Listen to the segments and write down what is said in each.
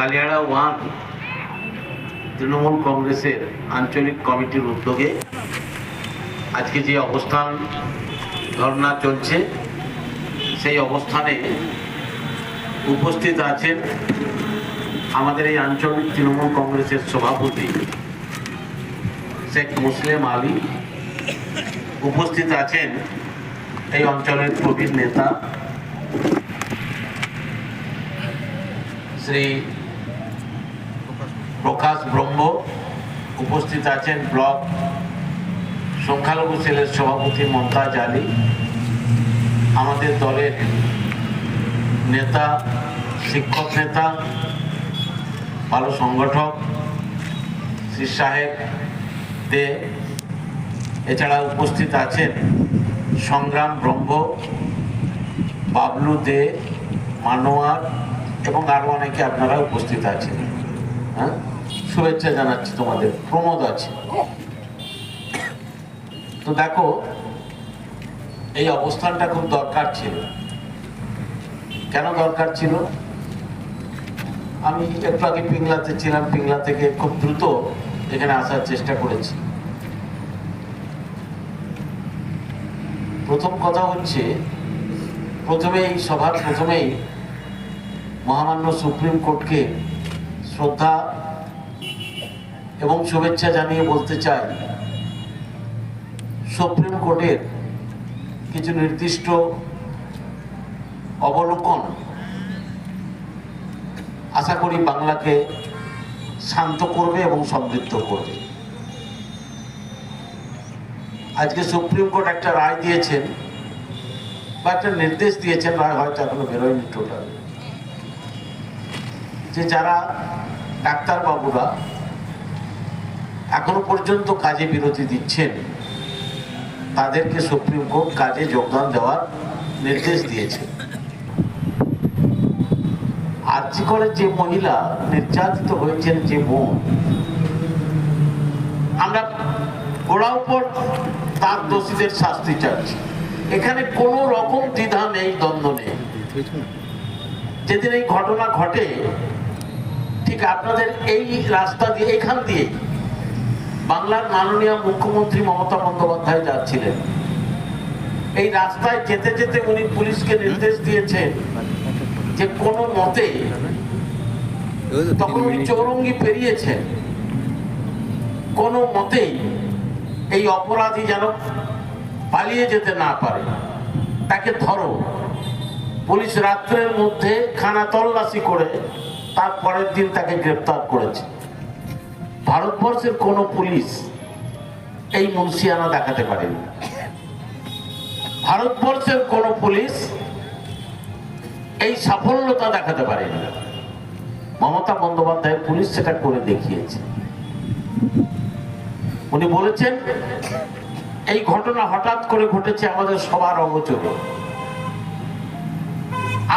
কালিয়াড়া one Trinamool কংগ্রেসের আঞ্চলিক কমিটির উদ্যোগে আজকে যে অবস্থান ধর্না চলছে, সেই অবস্থানে উপস্থিত আছেন আমাদের এই আঞ্চলিক তৃণমূল কংগ্রেসের সভাপতি শেখ মুসলিম আলী। উপস্থিত আছেন এই অঞ্চলের প্রবীণ নেতা শ্রী প্রকাশ ব্রহ্ম উপস্থিত আছেন ব্লক সংখ্যালঘু সেলের সভাপতি মমতাজ আলী আমাদের দলের নেতা, শিক্ষক নেতা, ভালো সংগঠক, শ্রী সাহেব দে, এছাড়া উপস্থিত আছেন সংগ্রাম ব্রহ্ম, বাবলু দে, মানোয়ার এবং আরও অনেকে আপনারা উপস্থিত আছেন হ্যাঁ? শুভেচ্ছা জানাচ্ছি তোমাদের। প্রমোদ আছে। তো দেখো, এই অবস্থানটা খুব দরকার ছিল। কেন দরকার ছিল? আমি একটু আগে পিংলাতে ছিলাম, পিংলা থেকে খুব দ্রুত এখানে আসার চেষ্টা করেছি। প্রথম কথা হচ্ছে প্রথমে এই সভার প্রথমেই মহামান্য সুপ্রিম কোর্টকে শ্রদ্ধা এবং শুভেচ্ছা জানিয়ে বলতে চাই, সুপ্রিম কোর্টের কিছু নির্দিষ্ট অবলোকন আশা করি বাংলাকে শান্ত করবে এবং সমৃদ্ধ করবে। আজকে সুপ্রিম কোর্ট একটা রায় দিয়েছেন বা একটা নির্দেশ দিয়েছেন, রায় হয়তো এখনও বেরোয়নি টোটাল। যে যারা ডাক্তারবাবুরা এখনও পর্যন্ত কাজে বিরতি দিচ্ছেন। তাদেরকে সুপ্রিম কোর্ট কাজে যোগদান দেওয়ার নির্দেশ দিয়েছে। আর্জি করে যে মহিলা নির্যাতিত হয়েছেন যে বোন, আমরা গোড়া উপর তার দোষীদের শাস্তি চাচ্ছি। এখানে কোনো রকম দ্বিধা নেই, দ্বন্দ্ব নেই। যেদিন এই ঘটনা ঘটে, ঠিক আপনাদের এই রাস্তা দিয়ে, এখান দিয়ে বাংলার মাননীয় মুখ্যমন্ত্রী মমতা বন্দ্যোপাধ্যায় যাচ্ছিলেন। এই রাস্তায় যেতে যেতে উনি পুলিশকে নির্দেশ দিয়েছেন যে কোনো মতে তখন উনি চৌরঙ্গি পেরিয়েছেন। কোনো মতেই এই অপরাধী যেন পালিয়ে যেতে না পারে। তাকে ধরো। পুলিশ রাত্রের মধ্যে খানা তল্লাশি করে তার পরের দিন তাকে গ্রেপ্তার করেছে। ভারতবর্ষের কোন পুলিশ এই মুন্সিয়ানা দেখাতে পারেনি। ভারতবর্ষের কোন পুলিশ এই সাফল্যতা দেখাতে পারেনি। মমতা বন্দ্যোপাধ্যায় পুলিশ সেটা করে দেখিয়েছে। উনি বলেছেন, এই ঘটনা হঠাৎ করে ঘটেছে আমাদের সবার অগোচরে।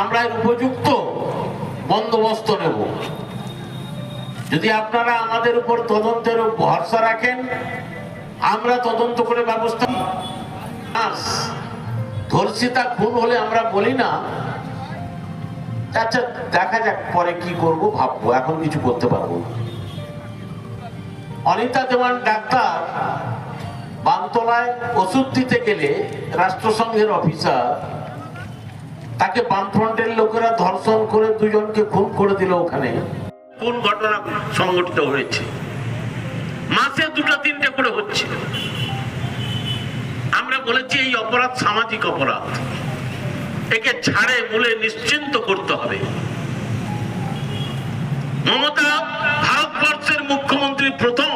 আমরা এর উপযুক্ত বন্দোবস্ত নেব। যদি আপনারা আমাদের উপর তদন্তের ভরসা রাখেন, আমরা তদন্ত করে ব্যবস্থা ধর্ষিতা খুন হলে আমরা বলি না। আচ্ছা দেখা যাক পরে কি করব, ভাববো, এখন কিছু করতে পারব অনিতা দেওয়ান ডাক্তার, বামতলায় ওষুধ দিতে গেলে রাষ্ট্রসংঘের অফিসার, তাকে বামফ্রন্টের লোকেরা ধর্ষণ করে দুজনকে খুন করে দিল ওখানে। কোন ঘটনা সংঘটিত হয়েছে। মাসে দুটো তিনটে করে হচ্ছে। আমরা বলেছি এই অপরাধ সামাজিক অপরাধ। একে ছাড়ে, মূলে নিশ্চিন্ত করতে হবে। মমতা ভারতবর্ষের মুখ্যমন্ত্রী প্রথম,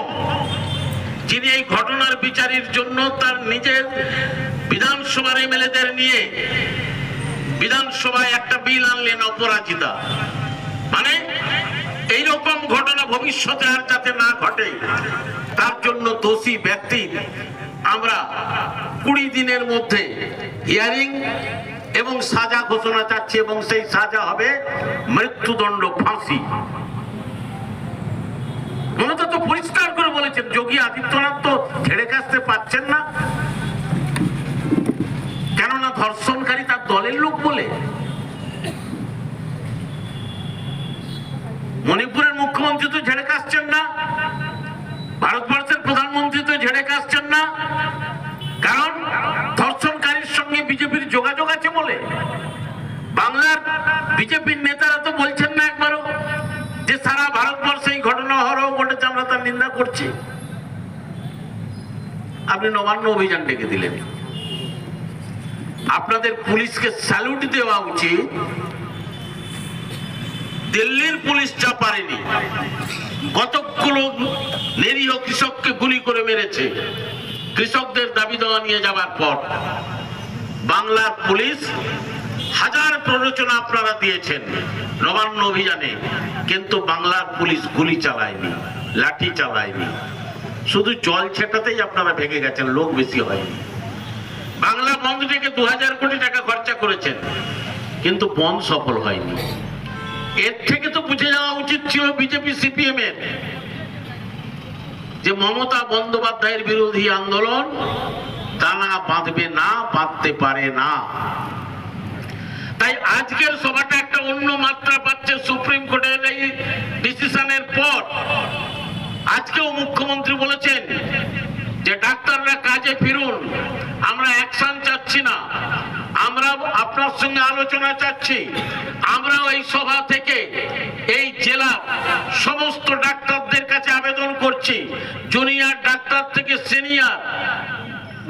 যিনি এই ঘটনার বিচারের জন্য তার নিজের বিধানসভার এমএলএদের নিয়ে বিধানসভায় একটা বিল আনলেন অপরাজিতা। মানে এইরকম ঘটনা ভবিষ্যতে আর যাতে না ঘটে, তার জন্য দোষী ব্যক্তির আমরা কুড়ি দিনের মধ্যে হিয়ারিং এবং সাজা ঘোষণা চাচ্ছি এবং সেই সাজা হবে মৃত্যুদণ্ড ফাঁসি। মমতা তো পরিষ্কার করে বলেছেন, যোগী আদিত্যনাথ তো ঝেড়ে কাছতে পাচ্ছেন না। কেননা ধর্ষণকারী তার দলের লোক বলে। মণিপুরের মুখ্যমন্ত্রী তো ঝেড়ে কাশছেন না। ভারতবর্ষের প্রধানমন্ত্রী তো ঝেড়ে কাশছেন না। কারণ ধর্ষণকারীর সঙ্গে বিজেপির যোগাযোগ আছে বলে। বাংলার বিজেপির নেতারা তো বলছেন না একবারও যে সারা ভারতবর্ষে এই ঘটনা হরও ঘটেছে, আমরা তার নিন্দা করছি। আপনি নবান্ন অভিযান ডেকে দিলেন। আপনাদের পুলিশকে স্যালুট দেওয়া উচিত। দিল্লির পুলিশ যা পারেনি। কতগুলো নিরীহ কৃষককে গুলি করে মেরেছে। কৃষকদের দাবি দেওয়া নিয়ে যাবার পর বাংলার পুলিশ হাজার প্ররোচনা আপনারা দিয়েছেন নবান্ন অভিযানে, কিন্তু বাংলার পুলিশ গুলি চালায়নি, লাঠি চালায়নি। শুধু জল ছেটাতেই আপনারা ভেঙে গেছেন, লোক বেশি হয়নি। বাংলা বন্ধ থেকে দু হাজার কোটি টাকা খরচা করেছেন, কিন্তু বন্ধ সফল হয়নি। এর থেকে তো বুঝে যাওয়া উচিত ছিল বিজেপি সিপিএম এর যে মমতা বন্দ্যোপাধ্যায়ের বিরোধী আন্দোলন দানা বাঁধবে না, বাঁধতে পারে না। তাই আজকের সভাটা একটা অন্য মাত্রা পাচ্ছে সুপ্রিম কোর্টের এই ডিসিশনের পর। আজকেও মুখ্যমন্ত্রী বলেছেন যে ডাক্তাররা কাজে ফিরুন, আমরা অ্যাকশন চাচ্ছি না। আমরা আপনার সঙ্গে আলোচনা চাচ্ছি। আমরাও এই সভা থেকে এই জেলার সমস্ত ডাক্তারদের কাছে আবেদন করছি। জুনিয়র ডাক্তার থেকে সিনিয়র,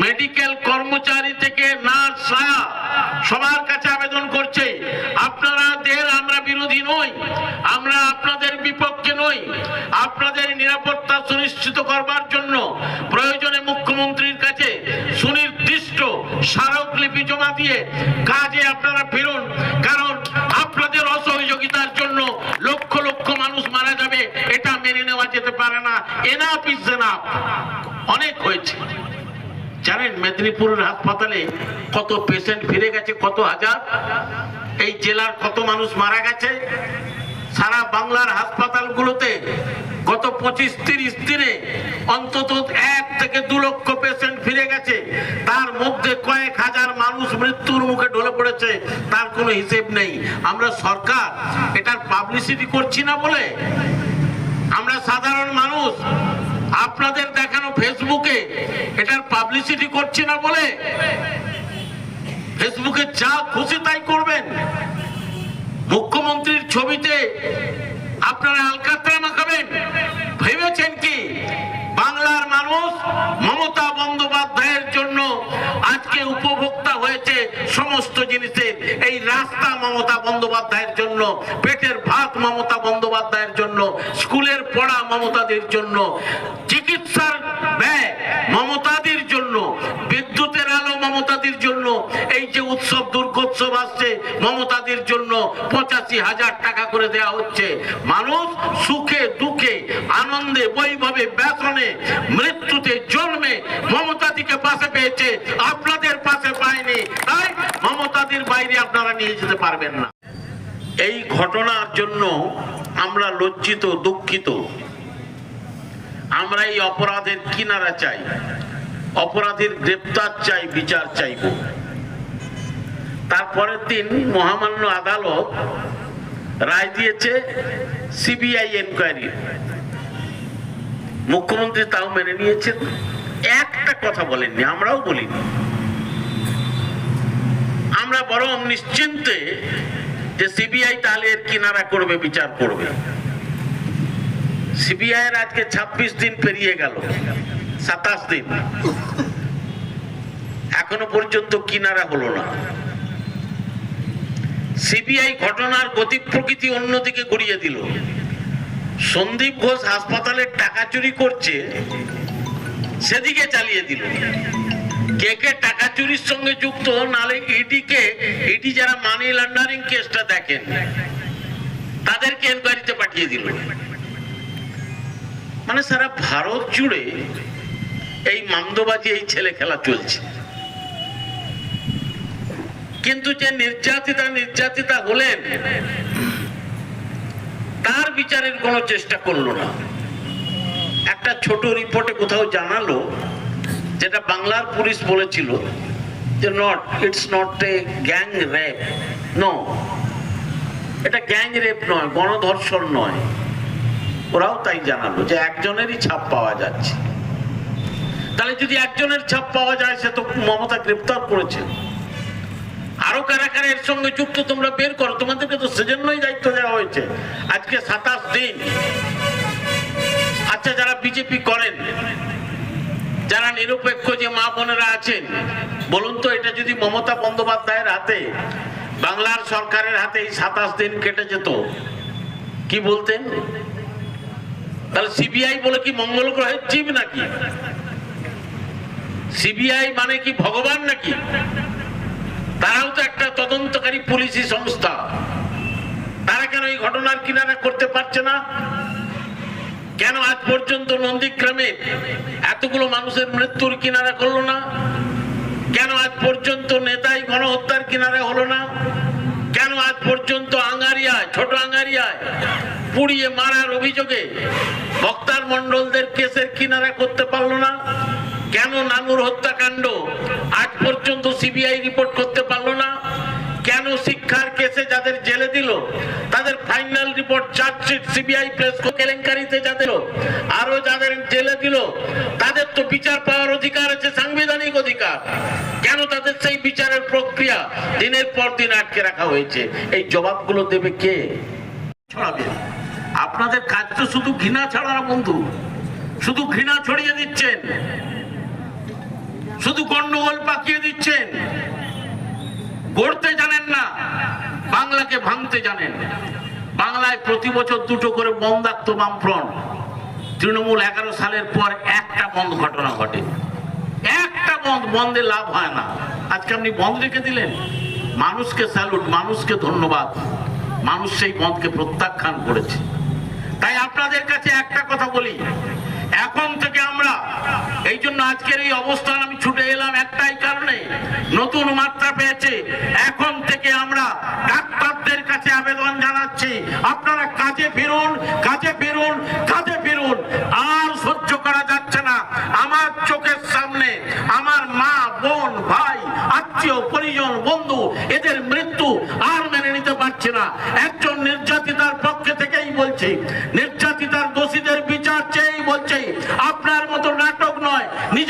মেডিকেল কর্মচারী থেকে নার্স সবার কাছে আবেদন করছে। আপনারা দের আমরা বিরোধী নই, আমরা আপনাদের বিপক্ষে নই। আপনাদের নিরাপত্তা সুনিশ্চিত করবার জন্য প্রয়োজনে মুখ্যমন্ত্রীর কাছে সুনির্দিষ্ট স্মারকলিপি জমা দিয়ে কাজে আপনারা ফিরুন। কারণ আপনাদের অসহযোগিতার জন্য লক্ষ লক্ষ মানুষ মারা যাবে এটা মেনে নেওয়া যেতে পারে না। এনাফ ইজ এনাফ অনেক হয়েছে। জানেন মেদিনীপুরের হাসপাতালে কত পেশেন্ট ফিরে গেছে, কত হাজার? এই জেলার কত মানুষ মারা গেছে? সারা বাংলার হাসপাতালগুলোতে গত পঁচিশ তিরিশ দিনে অন্তত এক থেকে দু লক্ষ পেশেন্ট ফিরে গেছে। তার মধ্যে কয়েক হাজার মানুষ মৃত্যুর মুখে ঢলে পড়েছে। তার কোনো হিসেব নেই। আমরা সরকার এটার পাবলিসিটি করছি না বলে আমরা সাধারণ মানুষ, আপনাদের দেখানো ফেসবুকে এটার পাবলিসিটি করছি না বলে? ফেসবুকে যা খুশি তাই করবেন। মুখ্যমন্ত্রীর ছবিতে আপনারা আলকাতরা মাখাবেন ভেবেছেন কি? বাংলার মানুষ মমতা বন্দ্যোপাধ্যায়ের জন্য আজকে উপভোক্তা হয়েছে সমস্ত জিনিসের এই রাস্তা মমতা বন্দ্যোপাধ্যায়ের জন্য, পেটের ভাত মমতা বন্দ্যোপাধ্যায়ের জন্য, স্কুলের পড়া মমতাদের জন্য, চিকিৎসার ব্যয় মমতাদের জন্য, বিদ্যুতের আলো মমতাদের জন্য, এই যে উৎসব, দুর্গোৎসব আসছে, মমতাদের জন্য পঁচাশি হাজার টাকা করে দেওয়া হচ্ছে। মানুষ সুখে, দুঃখে, আনন্দে, বৈভবে ব্যসনে মৃত্যুতে, জন্মে মমতাদিকে পাশে পেয়েছে, আপনাদের পাশে পায়নি তাই মমতাদির বাইরে আপনারা নিয়ে যেতে পারবেন না। এই ঘটনার জন্য আমরা লজ্জিত, দুঃখিত। আমরা এই অপরাধের কিনারা চাই। অপরাধীর গ্রেপ্তার চাই, বিচার চাইব। তারপরের দিন মহামান্য আদালত রায় দিয়েছে, সিবিআই এনকোয়ারি মুখ্যমন্ত্রী তাও মেনে নিয়েছেন। একটা কথা বলেননি, আমরাও বলিনি। আমরা বরং নিশ্চিন্তে যে সিবিআই তাহলে এর কিনারা করবে, বিচার করবে। সিবিআই এর আজকে ২৬ দিন পেরিয়ে গেল, সাতাশ দিন। এখনও পর্যন্ত কিনারা হলো না। সিবিআই ঘটনার গতি প্রকৃতি অন্যদিকে গড়িয়ে দিল। সন্দীপ ঘোষ হাসপাতালে টাকা চুরি করছে, সেদিকে চালিয়ে দিল। কে কে টাকা চুরির সঙ্গে যুক্ত, নালে ইডি কে ইডি যারা মানি লন্ডারিং কেসটা দেখেন, তাদেরকে এনকোয়ারিতে পাঠিয়ে দিল। মানে সারা ভারত জুড়ে এই মামদোবাজি, এই ছেলে খেলা চলছে। কিন্তু যে নির্যাতিতা নির্যাতিতা হলেন তার বিচারের কোনো চেষ্টা করল না। একটা ছোট রিপোর্টে কোথাও জানালো, যেটা বাংলার পুলিশ বলেছিল যে not it's not a gang rape no এটা গ্যাং রেপ নয়, গণধর্ষণ নয়। ওরাও তাই জানালো যে, একজনেরই ছাপ পাওয়া যাচ্ছে। তাহলে যদি একজনের ছাপ পাওয়া যায়, সে তো মমতা গ্রেপ্তার করেছে। আরও কারা কারা এর সঙ্গে যুক্ত তোমরা বের করো। তোমাদেরকে তো সেজন্যই দায়িত্ব দেওয়া হয়েছে। আজকে সাতাশ দিন। আচ্ছা যারা বিজেপি করেন, যারা নিরপেক্ষ যে মা বোনেরা আছেন, বলুন তো, এটা যদি মমতা বন্দ্যোপাধ্যায়ের হাতে, বাংলার সরকারের হাতে এই সাতাশ দিন কেটে যেত, কি বলতেন? তাহলে সিবিআই বলে কি মঙ্গল গ্রহের জীব নাকি? সিবিআই মানে কি ভগবান নাকি? তারাও তো একটা তদন্তকারী পুলিশি সংস্থা। তারা কেন এই ঘটনার কিনারা করতে পারছে না? কেন আজ পর্যন্ত নন্দীগ্রামে এতগুলো মানুষের মৃত্যুর কিনারা করল না? কেন আজ পর্যন্ত নেতাই গণহত্যার কিনারা হলো না? কেন আজ পর্যন্ত আঙ্গারিয়ায় ছোট আঙ্গারিয়ায় পুড়িয়ে মারার অভিযোগে বক্তার মন্ডলদের কেসের কিনারা করতে পারল না? কেন নানুর হত্যাকাণ্ড? আজ পর্যন্ত সিবিআই রিপোর্ট করতে পারল না। কেন শিক্ষার কেসে যাদের জেলে দিল, তাদের final report chargesheet CBI press কেলেঙ্কারিতে যাদের আরও যাদের জেলে দিল, তাদের তো বিচার পাওয়ার অধিকার আছে, সাংবিধানিক অধিকার। কেন তাদের সেই বিচারের প্রক্রিয়া দিনের পর দিন আটকে রাখা হয়েছে? এই জবাবগুলো দেবে কে? ছড়াবে। আপনাদের কাজ তো শুধু ঘৃণা ছড়ানো বন্ধু। শুধু ঘৃণা ছড়িয়ে দিচ্ছেন। শুধু গন্ডগোল পাকিয়ে দিচ্ছেন। গড়তে জানেন না, বাংলাকে ভাঙতে জানেন। বাংলায় প্রতি বছর দুটো করে বন্ধ রাখতো বামফ্রন্ট। তৃণমূল এগারো সালের পর একটা বন্ধ ঘটনা ঘটে। একটা বন্ধ, বন্ধে লাভ হয় না। আজকে আপনি বন্ধ রেখে দিলেন। মানুষকে স্যালুট, মানুষকে ধন্যবাদ। মানুষ সেই বন্ধকে প্রত্যাখ্যান করেছে। তাই আপনাদের কাছে একটা কথা বলি। এখন থেকে আমরা এই জন্য আজকের এই অবস্থান আমি ছুটে এলাম একটাই কারণে। নতুন মাত্রা পেয়েছে। এখন থেকে আমরা ডাক্তারদের কাছে আবেদন জানাচ্ছি। আপনারা কাজে ফিরুন কাজে ফিরুন কাজে ফিরুন। আর সহ্য করা যাচ্ছে না। আমার চোখের সামনে আমার মা, বোন, ভাই, আত্মীয়, পরিজন, বন্ধু, এদের মৃত্যু আর মেনে নিতে পারছে না। একজন নির্যাতিতার পক্ষে থেকেই বলছি, নির্যাতিতার দোষীদের বিচার চেয়েই বলছে আপনার মতো নাটক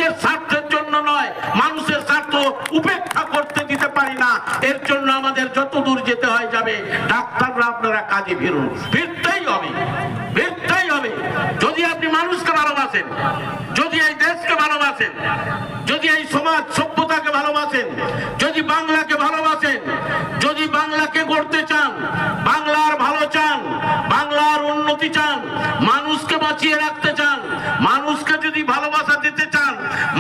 নিজের স্বার্থের জন্য নয়, মানুষের স্বার্থ উপেক্ষা করতে দিতে পারি না। এর জন্য আমাদের যত দূর যেতে হয় যাবে, ডাক্তাররা আপনারা কাজে ফিরুন। ফিরতেই হবে ফিরতেই হবে। যদি আপনি মানুষকে ভালোবাসেন, যদি এই দেশকে ভালোবাসেন, যদি এই সমাজ সভ্যতাকে ভালোবাসেন, যদি বাংলাকে ভালোবাসেন, যদি বাংলাকে গড়তে চান, বাংলার ভালো চান, বাংলার উন্নতি চান, মানুষকে বাঁচিয়ে রাখতে চান, মানুষকে যদি ভালোবাসা দিতে চান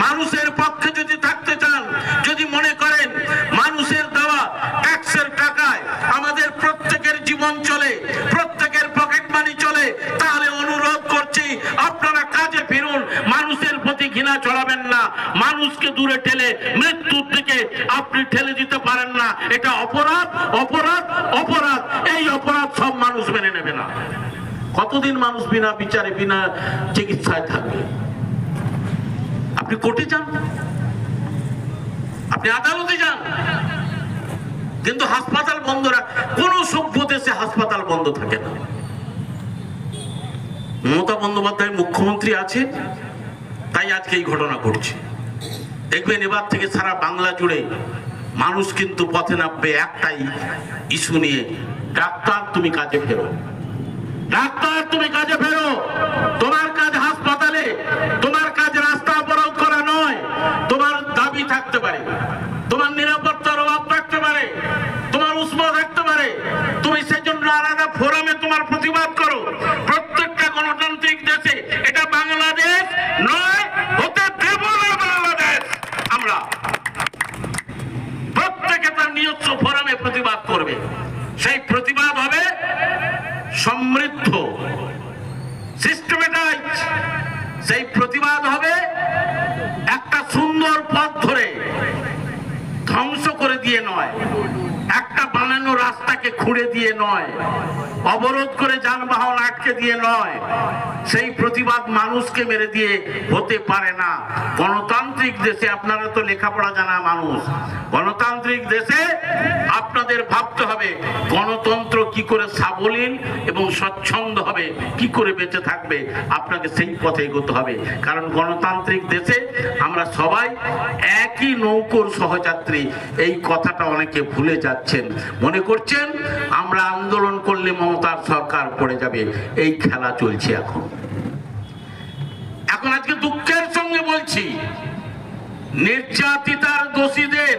মানুষের পক্ষে যদি থাকতে চান যদি মনে করেন মানুষের দেওয়া ট্যাক্সের টাকায় আমাদের প্রত্যেকের জীবন চলে প্রত্যেকের পকেট মানি চলে তাহলে অনুরোধ করছি আপনারা কাজে ফিরুন মানুষের প্রতি ঘৃণা চড়াবেন না মানুষকে দূরে ঠেলে মৃত্যুর দিকে আপনি ঠেলে দিতে পারেন না। এটা অপরাধ অপরাধ অপরাধ। এই অপরাধ সব মানুষ মেনে নেবে না। কতদিন মানুষ বিনা বিচারে, বিনা চিকিৎসায় থাকবে? আপনি কোর্টে যান। আপনি আদালতে যান। কিন্তু হাসপাতাল বন্ধ রাখ। কোন সভ্য দেশে হাসপাতাল বন্ধ থাকে না। মমতা বন্দ্যোপাধ্যায় মুখ্যমন্ত্রী আছে তাই আজকে এই ঘটনা ঘটছে। দেখবেন এবার থেকে সারা বাংলা জুড়ে মানুষ কিন্তু পথে নামবে একটাই ইস্যু নিয়ে, ডাক্তার, তুমি কাজে ফেরো। ডাক্তার, তুমি কাজে ফেরো। তোমার কাজ হাসপাতালে, তোমার কাজ রাস্তা অবরোধ করা নয়। তোমার দাবি থাকতে পারে। তোমার নিরাপত্তার অভাব থাকতে পারে। তোমার উষ্ম থাকতে পারে। তুমি সেজন্য আলাদা ফোরামে তোমার প্রতিবাদ করো। প্রত্যেকটা গণতান্ত্রিক দেশে, এটা বাংলাদেশ নয় হতে দেব না বাংলাদেশ আমরা প্রত্যেকে তার নিজস্ব ফোরামে প্রতিবাদ করবে সেই প্রতিবাদ হবে সমৃদ্ধ সিস্টেমেটাইজ সেই প্রতিবাদ হবে একটা সুন্দর পথ ধরে ধ্বংস করে দিয়ে নয় একটা বানানো রাস্তাকে রাস্তাকে খুঁড়ে দিয়ে নয় অবরোধ করে যানবাহন আটকে দিয়ে নয়। সেই প্রতিবাদ মানুষকে মেরে দিয়ে হতে পারে না। গণতান্ত্রিক দেশে আপনারা তো লেখাপড়া জানা মানুষ। গণতান্ত্রিক দেশে আপনাদের ভাবতে হবে, গণতন্ত্র কি করে সাবলীল এবং স্বচ্ছন্দ হবে, কি করে বেঁচে থাকবে, আপনাকে সেই পথে এগোতে হবে। কারণ গণতান্ত্রিক দেশে আমরা সবাই একই নৌকোর সহযাত্রী। এই কথাটা অনেকে ভুলে যাচ্ছেন। মনে করছেন, আমরা আন্দোলন করলে মমতার সরকার পড়ে যাবে। এই খেলা চলছে এখন। এখন আজকে দুঃখের সঙ্গে বলছি নির্যাতিতার দোষীদের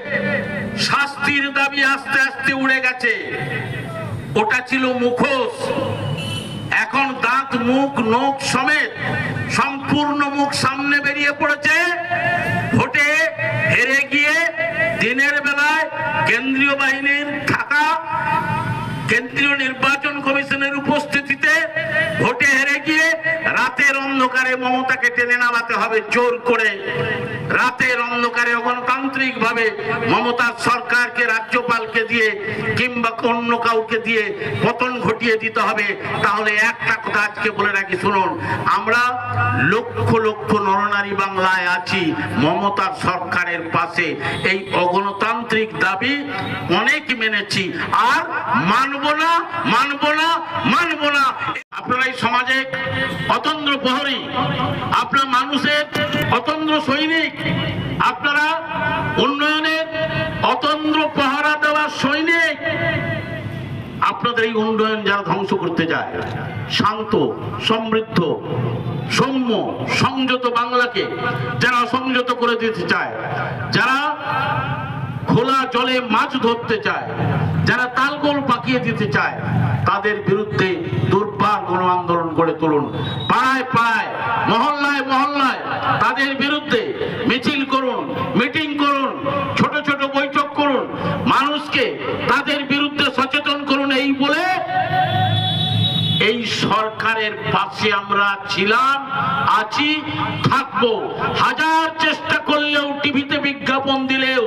শাস্তির দাবি আস্তে আস্তে উড়ে গেছে। ওটা ছিল মুখোশ। এখন দাঁত, মুখ, নখ সমেত সম্পূর্ণ মুখ সামনে বেরিয়ে পড়েছে। ভোটে হেরে গিয়ে দিনের বেলায় কেন্দ্রীয় বাহিনীর থাকা কেন্দ্রীয় নির্বাচন কমিশনের উপস্থিতিতে ভোটে হেরে গিয়ে রাতের অন্ধকারে মমতাকে টেনে নামাতে হবে জোর করে। রাতের অন্ধকারে গণতান্ত্রিক ভাবে মমতার সরকারকে, রাজ্যপালকে দিয়ে কিংবা অন্য কাউকে দিয়ে পতন ঘটিয়ে দিতে হবে। তাহলে একটা কথা আজকে বলে রাখি, শুনুন, আমরা লক্ষ লক্ষ নরনারী বাংলায় আছি মমতার সরকারের পাশে। এই অগণতান্ত্রিক দাবি অনেক মেনেছি, আর মানব না, মানব না মানব না। আপনারা এই সমাজে অতন্দ্র প্রহরী, আপনার মানুষের অতন্দ্র সৈনিক, আপনারা উন্নয়নের অতন্দ্র পাহারা দেওয়ার সৈনিক, আপনাদের এই উন্নয়ন যারা ধ্বংস করতে যায়, শান্ত, সমৃদ্ধ, সৌম্য, সংযত বাংলাকে যারা সংযত করে দিতে চায়, যারা খোলা জলে মাছ ধরতে চায়, যারা তালগোল পাকিয়ে দিতে চায়, তাদের বিরুদ্ধে দুর্বার গণ আন্দোলন গড়ে তুলুন। পাড়ায় পাড়ায়, মহল্লায় মহল্লায় তাদের বিরুদ্ধে মিছিল করুন মিটিং করুন ছোট ছোট বৈঠক করুন মানুষকে তাদের বিরুদ্ধে সচেতন করুন এই বলে এই সরকারের পাশে আমরা ছিলাম, আছি, থাকব। হাজার চেষ্টা করলেও টিভিতে বিজ্ঞাপন দিলেও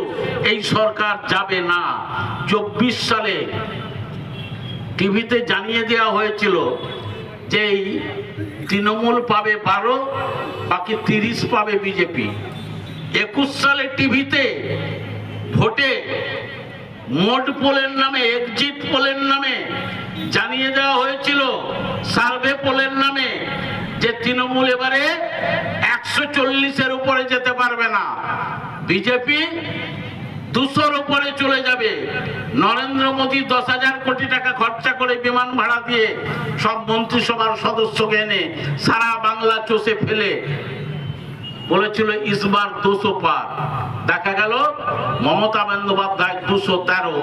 এই সরকার যাবে না। চব্বিশ সালে টিভিতে জানিয়ে দেওয়া হয়েছিল যে এই তৃণমূল পাবে বারো, বাকি তিরিশ পাবে বিজেপি। একুশ সালে টিভিতে ভোটে মোট পোলের নামে এক্সিট পোলের নামে জানিয়ে দেওয়া হয়েছিল সার্ভে পোলের নামে যে তৃণমূল এবারে একশো চল্লিশের উপরে যেতে পারবে না। বিজেপি দুশোর উপরে চলে যাবে। নরেন্দ্র মোদী দশ হাজার কোটি টাকা খরচা করে বিমান ভাড়া দিয়ে সব মন্ত্রিসভার সদস্যকে এনে সারা বাংলা চষে ফেলে বলেছিল ইসবার দুশো পার। দেখা গেল, মমতা বন্দ্যোপাধ্যায় দুশো তেরো।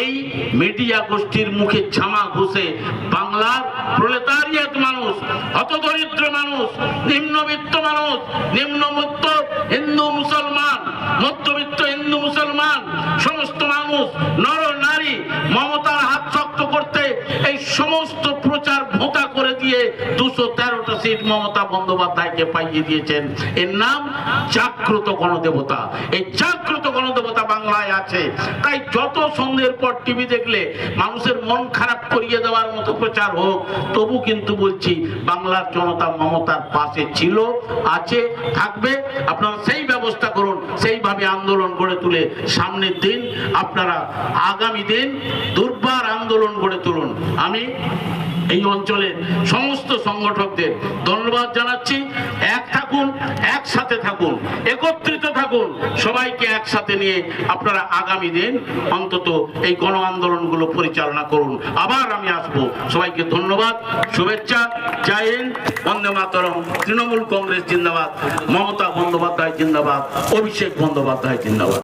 এই মিডিয়া গোষ্ঠীর মুখে ছামা ঘুষে বাংলার প্রলেতারিয়াত মানুষ হতদরিদ্র মানুষ, নিম্নবিত্ত মানুষ নিম্নমত্ত হিন্দু মুসলমান, মধ্যবিত্ত হিন্দু মুসলমান, সমস্ত মানুষ, নর, নারী, মমতার হাত করতে এই সমস্ত প্রচার ভোঁতা করে দিয়ে দুশো তেরোটা সিট মমতা বন্দ্যোপাধ্যায়কে পাইয়ে দিয়েছেন। এর নাম জাগ্রত গণদেবতা। এই জাগ্রত গণদেবতা বাংলায় আছে। তাই যত সন্ধ্যের পর টিভি দেখলে মানুষের মন খারাপ করিয়ে দেওয়ার মতো প্রচার হোক, তবু কিন্তু বলছি বাংলার জনতা মমতার পাশে ছিল, আছে, থাকবে। আপনারা সেই ব্যবস্থা করুন, সেইভাবে আন্দোলন গড়ে তুলে সামনের দিন আপনারা আগামী দিন দুর্বার আন্দোলন গড়ে তুলুন। আমি এই অঞ্চলের সমস্ত সংগঠকদের ধন্যবাদ জানাচ্ছি। এক থাকুন, একসাথে থাকুন, একত্রিত থাকুন। সবাইকে একসাথে নিয়ে আপনারা আগামী দিন অন্তত এই গণ আন্দোলনগুলো পরিচালনা করুন। আবার আমি আসব। সবাইকে ধন্যবাদ, শুভেচ্ছা, জয় হিন্দ, বন্দে মাতরম, তৃণমূল কংগ্রেস জিন্দাবাদ, মমতা বন্দ্যোপাধ্যায় জিন্দাবাদ, অভিষেক বন্দ্যোপাধ্যায় জিন্দাবাদ।